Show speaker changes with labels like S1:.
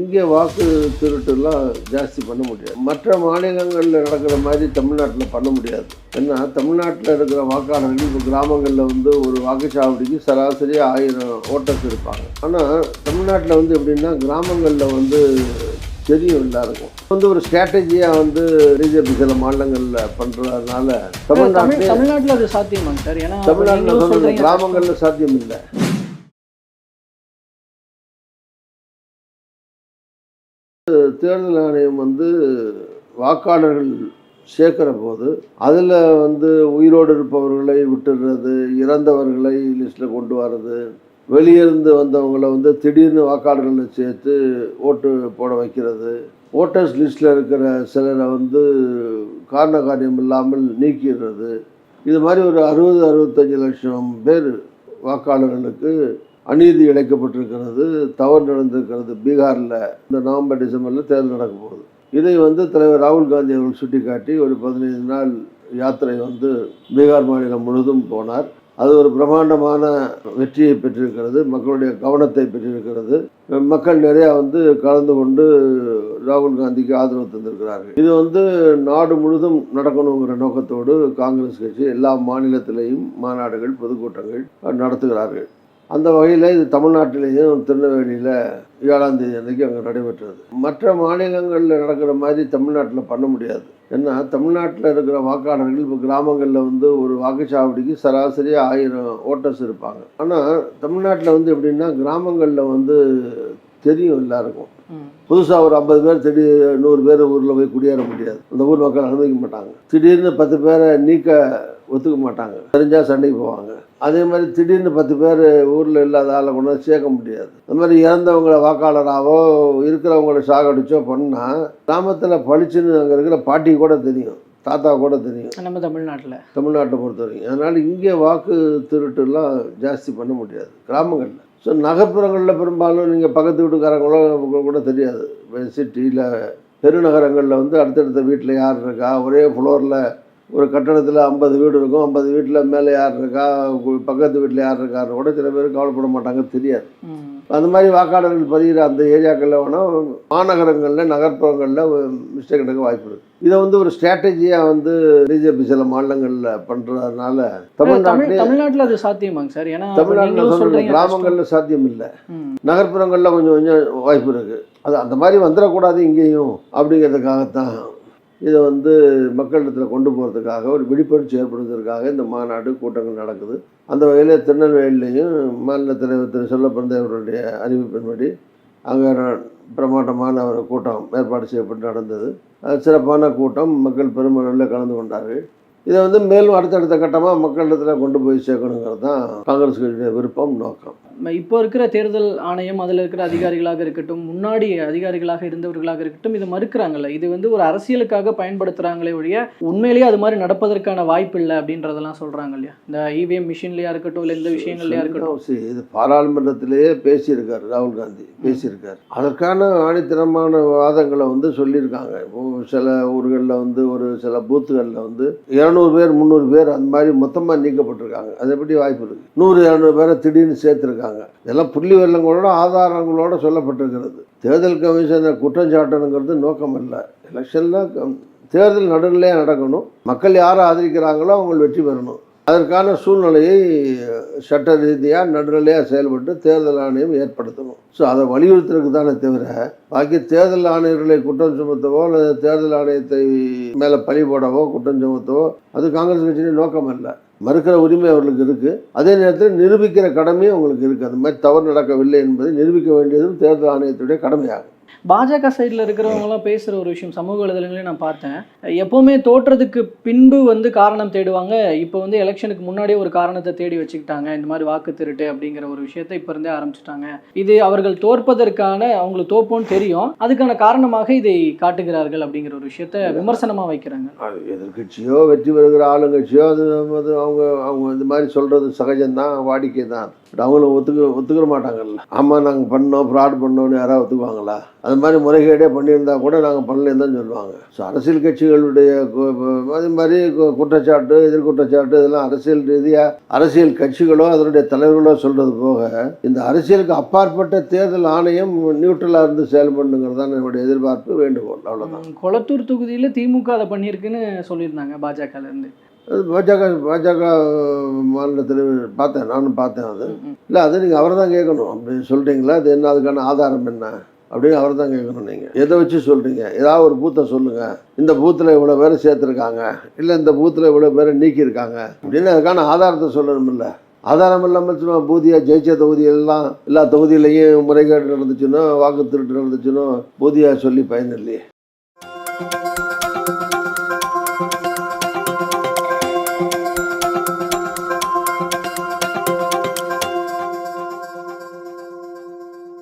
S1: இங்கே வாக்கு திருட்டுலாம் ஜாஸ்தி பண்ண முடியாது. மற்ற மாநிலங்களில் நடக்கிற மாதிரி தமிழ்நாட்டில் பண்ண முடியாது. ஏன்னா தமிழ்நாட்டில் இருக்கிற வாக்காளர்கள் இப்போ கிராமங்களில் வந்து ஒரு வாக்குச்சாவடிக்கு சராசரி ஆயிரம் ஓட்டர்ஸ் இருப்பாங்க. ஆனால் தமிழ்நாட்டில் வந்து எப்படின்னா கிராமங்களில் வந்து தெரியும் எல்லாருக்கும். வந்து ஒரு ஸ்ட்ராட்டஜியாக வந்து பிஜேபி சில மாநிலங்களில் பண்ணுறதுனால
S2: தமிழ்
S1: தமிழ்நாட்டில்
S2: தமிழ்நாட்டில் அது சாத்தியமாங்க சார். ஏன்னா
S1: தமிழ்நாட்டில் கிராமங்களில் சாத்தியம் இல்லை. தேர்தல் ஆணையம் வந்து வாக்காளர்கள் சேர்க்கிற போது அதில் வந்து உயிரோடு இருப்பவர்களை விட்டுடுறது இறந்தவர்களை லிஸ்ட்டில் கொண்டு வர்றது வெளியிருந்து வந்தவங்கள வந்து திடீர்னு வாக்காளர்களை சேர்த்து ஓட்டு போட வைக்கிறது. ஓட்டர்ஸ் லிஸ்ட்டில் இருக்கிற சிலரை வந்து காரண காரியம் இல்லாமல் நீக்கிடுறது. இது மாதிரி ஒரு அறுபது அறுபத்தஞ்சு லட்சம் பேர் வாக்காளர்களுக்கு அநீதி இழைக்கப்பட்டிருக்கிறது தவறு நடந்திருக்கிறது பீகாரில். இந்த நவம்பர் டிசம்பரில் தேர்தல் நடக்க போகுது. இதை வந்து தலைவர் ராகுல் காந்தி அவர்கள் சுட்டிக்காட்டி ஒரு பதினைந்து நாள் யாத்திரை வந்து பீகார் மாநிலம் முழுதும் போனார். அது ஒரு பிரம்மாண்டமான வெற்றியை பெற்றிருக்கிறது மக்களுடைய கவனத்தை பெற்றிருக்கிறது. மக்கள் நிறையா வந்து கலந்து கொண்டு ராகுல் காந்திக்கு ஆதரவு தந்திருக்கிறார்கள். இது வந்து நாடு முழுதும் நடக்கணுங்கிற நோக்கத்தோடு காங்கிரஸ் கட்சி எல்லா மாநிலத்திலையும் மாநாடுகள் பொதுக்கூட்டங்கள் நடத்துகிறார்கள். அந்த வகையில் இது தமிழ்நாட்டிலேயும் திருநெல்வேலியில் ஏழாம் தேதி அன்னைக்கு அங்கே நடைபெற்றது. மற்ற மாநிலங்களில் நடக்கிற மாதிரி தமிழ்நாட்டில் பண்ண முடியாது. ஏன்னா தமிழ்நாட்டில் இருக்கிற வாக்காளர்கள் இப்போ கிராமங்களில் வந்து ஒரு வாக்குச்சாவடிக்கு சராசரி ஆயிரம் ஓட்டர்ஸ் இருப்பாங்க. ஆனால் தமிழ்நாட்டில் வந்து எப்படின்னா கிராமங்களில் வந்து தெரியும் எல்லாருக்கும். புதுசாக ஒரு ஐம்பது பேர் திடீர் நூறு பேர் ஊரில் போய் குடியேற முடியாது. அந்த ஊர் மக்கள் அனுமதிக்க மாட்டாங்க. திடீர்னு பத்து பேரை நீக்க ஒத்துக்க மாட்டாங்க. தெரிஞ்சால் சண்டைக்கு போவாங்க. அதே மாதிரி திடீர்னு பத்து பேர் ஊரில் இல்லாத ஆளை கொண்டு வந்து சேர்க்க முடியாது. அந்த மாதிரி இறந்தவங்கள வாக்காளராகவோ இருக்கிறவங்கள சாகடிச்சோ பண்ணால் கிராமத்தில் பளிச்சுன்னு அங்கே இருக்கிற பாட்டி கூட தெரியும். தாத்தா கூட தெரியும்.
S2: நம்ம தமிழ்நாட்டில்.
S1: தமிழ்நாட்டை பொறுத்த வரைக்கும். அதனால் இங்கே வாக்கு திருட்டுலாம் ஜாஸ்தி பண்ண முடியாது. கிராமங்களில். ஸோ நகர்ப்புறங்களில் பெரும்பாலும் நீங்கள் பக்கத்து வீட்டுக்காரங்களோ கூட தெரியாது. சிட்டியில் பெருநகரங்களில் வந்து அடுத்தடுத்த வீட்டில் யார் இருக்கா? ஒரே ஃப்ளோரில் ஒரு கட்டடத்தில் ஐம்பது வீடு இருக்கும். ஐம்பது வீட்டில் மேலே யார் இருக்கா? பக்கத்து வீட்டில் யார் இருக்காருன்னு கூட சில பேர் கவலைப்பட மாட்டாங்க தெரியாது. அந்த மாதிரி வாக்காளர்கள் பதிகிற அந்த ஏரியாக்களில் வேணால் மாநகரங்களில் நகர்ப்புறங்களில் மிஸ்டேக் நடக்க வாய்ப்பு இருக்குது இதை வந்து ஒரு ஸ்ட்ராட்டஜியாக வந்து பிஜேபி சில மாநிலங்களில் பண்ணுறதுனால
S2: தமிழ்
S1: தமிழ்நாட்டிலே
S2: தமிழ்நாட்டில் அது சாத்தியமாங்க சார். ஏன்னா
S1: தமிழ்நாட்டில் சொல்கிற கிராமங்களில் சாத்தியம் இல்லை. நகர்ப்புறங்களில் கொஞ்சம் கொஞ்சம் வாய்ப்பு இருக்குது அது அந்த மாதிரி வந்துடக்கூடாது இங்கேயும் அப்படிங்கிறதுக்காகத்தான் இதை வந்து மக்களிடத்தில் கொண்டு போகிறதுக்காக ஒரு விழிப்புணர்ச்சி ஏற்படுத்துறதுக்காக இந்த மாநாடு கூட்டங்கள் நடக்குது. அந்த வகையில் திருநெல்வேலியிலையும் மாநில தலைவர் திரு செல்லப்பிறந்தவருடைய அறிவிப்பின்படி அங்கே பிரமாண்டமான ஒரு கூட்டம் ஏற்பாடு செய்யப்பட்டு நடந்தது. அது சிறப்பான கூட்டம். மக்கள் பெருமளவில் கலந்து கொண்டார்கள். இதை வந்து மேலும் அடுத்தடுத்த கட்டமாக மக்களிடத்தில் கொண்டு போய் சேர்க்கணுங்கிறது தான் காங்கிரஸ் கட்சியுடைய விருப்பம் நோக்கம்.
S2: இப்போ இருக்கிற தேர்தல் ஆணையம் அதில் இருக்கிற அதிகாரிகளாக இருக்கட்டும் முன்னாடி அதிகாரிகளாக இருந்தவர்களாக இருக்கட்டும் இதை மறுக்கிறாங்கல்ல. இது வந்து ஒரு அரசியலுக்காக பயன்படுத்துகிறாங்களே ஒழிய உண்மையிலேயே அது மாதிரி நடப்பதற்கான வாய்ப்பு இல்லை அப்படின்றதெல்லாம் சொல்கிறாங்க இல்லையா? இந்த இவிஎம் மிஷின்லையா இருக்கட்டும் இல்லை இந்த விஷயங்கள்லையா இருக்கட்டும்.
S1: இது பாராளுமன்றத்திலேயே பேசியிருக்கார் ராகுல் காந்தி பேசியிருக்கார். அதற்கான ஆணித்தரமான வாதங்களை வந்து சொல்லியிருக்காங்க. சில ஊர்களில் வந்து ஒரு சில பூத்துகளில் வந்து இரநூறு பேர் முந்நூறு பேர் அந்த மாதிரி மொத்தமாக நீக்கப்பட்டிருக்காங்க. அது எப்படி வாய்ப்பு இருக்குது நூறு இரநூறு பேரை திடீர்னு சேர்த்துருக்காங்க. இதெல்லாம் புள்ளி வெள்ளங்களோட ஆதாரங்களோட சொல்லப்பட்டிருக்கிறது. தேர்தல் கமிஷனை குற்றம் சாட்டணுங்கிறது நோக்கம் இல்லை எலெக்ஷனில் தேர்தல் நடுநிலையாக நடக்கணும். மக்கள் யாரை ஆதரிக்கிறாங்களோ அவங்க வெற்றி பெறணும். அதற்கான சூழ்நிலையை சட்ட ரீதியாக நடுநிலையாக செயல்பட்டு தேர்தல் ஆணையம் ஏற்படுத்தணும். ஸோ அதை வலியுறுத்துறதுக்கு தானே தவிர பாக்கி தேர்தல் ஆணையர்களை குற்றம் சுமத்தவோ அல்லது தேர்தல் ஆணையத்தை மேலே பழி போடவோ குற்றம் சுமத்தவோ அது காங்கிரஸ் கட்சியின் நோக்கம் இல்லை மறுக்கிற உரிமை அவர்களுக்கு இருக்குது அதே நேரத்தில் நிரூபிக்கிற கடமையும் அவங்களுக்கு இருக்குது அது மாதிரி தவறு நடக்கவில்லை என்பதை நிரூபிக்க வேண்டியதும் தேர்தல் ஆணையத்துடைய கடமையாகும்.
S2: பாஜக சைடில் இருக்கிறவங்களாம் பேசுகிற ஒரு விஷயம் சமூக வலைதளங்களையும் நான் பார்த்தேன். எப்போவுமே தோற்றதுக்கு பின்பு வந்து காரணம் தேடுவாங்க. இப்போ வந்து எலெக்ஷனுக்கு முன்னாடியே ஒரு காரணத்தை தேடி வச்சுக்கிட்டாங்க. இந்த மாதிரி வாக்கு திருட்டு அப்படிங்கிற ஒரு விஷயத்தை இப்போ இருந்தே ஆரம்பிச்சிட்டாங்க. இது அவர்கள் தோற்பதற்கான அவங்களுக்கு தோப்போன்னு தெரியும். அதுக்கான காரணமாக இதை காட்டுகிறார்கள் அப்படிங்கிற ஒரு விஷயத்த விமர்சனமாக வைக்கிறாங்க.
S1: எதிர்கட்சியோ வெற்றி பெறுகிற ஆளுங்கட்சியோ அது அவங்க அவங்க இந்த மாதிரி சொல்கிறது சகஜம்தான் வாடிக்கை தான் பட் அவங்களும் ஒத்துக்க ஒத்துக்கிற மாட்டாங்கல்ல. ஆமாம் நாங்கள் பண்ணோம் ஃப்ராட் பண்ணோம்னு யாராவது ஒத்துக்குவாங்களா? அது மாதிரி முறைகேடே பண்ணியிருந்தா கூட நாங்கள் பண்ணலன்னு தான் சொல்லுவாங்க. ஸோ அரசியல் கட்சிகளுடைய அது மாதிரி கு- குற்றச்சாட்டு எதிர்குற்றச்சாட்டு இதெல்லாம் அரசியல் ரீதியாக அரசியல் கட்சிகளோ அதனுடைய தலைவர்களோ சொல்கிறது போக இந்த அரசியலுக்கு அப்பாற்பட்ட தேர்தல் ஆணையம் நியூட்ரலாக இருந்து செயல்படணுங்கிறது தான் என்னுடைய எதிர்பார்ப்பு வேண்டுகோள். அவ்வளோதான்
S2: கொளத்தூர் தொகுதியில் திமுக அதை பண்ணியிருக்குன்னு சொல்லியிருந்தாங்க
S1: பாஜகலேருந்து பாஜக பாஜக மாநில தலைவர் பார்த்தேன் நானும் பார்த்தேன் அது. இல்லை அது நீங்கள் அவரை தான் கேட்கணும். அப்படி சொல்கிறீங்களா அது என்ன அதுக்கான ஆதாரம் என்ன? அப்படின்னு அவரை தான் கேட்கணும் நீங்கள் எதை வச்சு சொல்கிறீங்க ஏதாவது ஒரு பூத்தை சொல்லுங்கள் இந்த பூத்தில் இவ்வளோ பேரை சேர்த்துருக்காங்க. இல்லை இந்த பூத்தில் இவ்வளோ பேரை நீக்கியிருக்காங்க. அப்படின்னு அதுக்கான ஆதாரத்தை சொல்லணுமில்ல ஆதாரம் இல்லாமல் சும்மா பூதியாக ஜெயிச்ச தொகுதியெல்லாம் எல்லா தொகுதியிலையும் முறைகேடு நடந்துச்சுன்னோ வாக்கு திருட்டு நடந்துச்சுன்னோ பூதியாக சொல்லி பயன் இல்லையே.